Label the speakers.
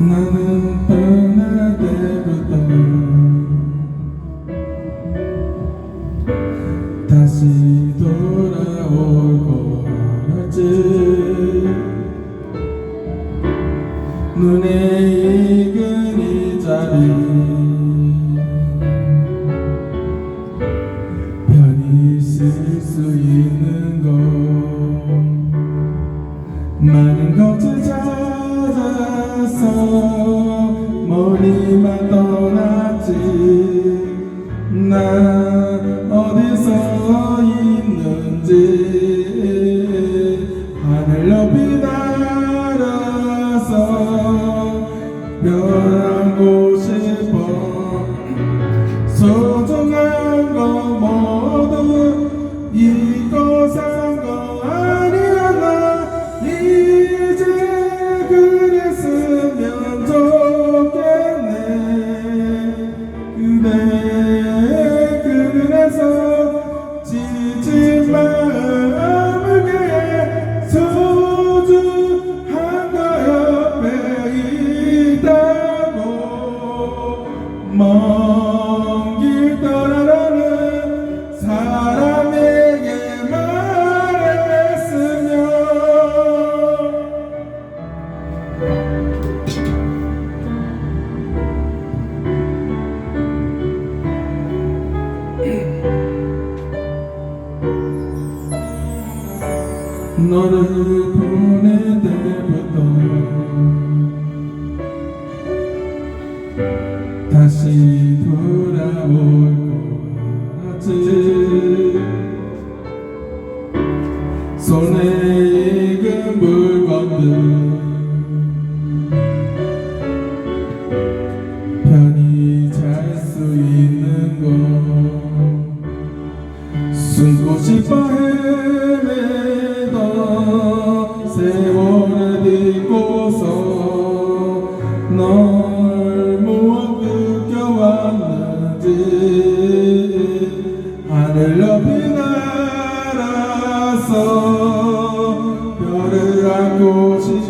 Speaker 1: 나는 떠날 때부터 다시 돌아올 거 알았지. 눈에 익은 이 자리. 편히 있을 수 있는 찾아서 머리만 떠났지. 난 너를 보낼 때부터 다시 돌아올 것 같지 손에 숨고 싶어 헤매던 세월을 딛고서 널 무엇 느껴왔는지 하늘 높이 날아서 별을 안고 싶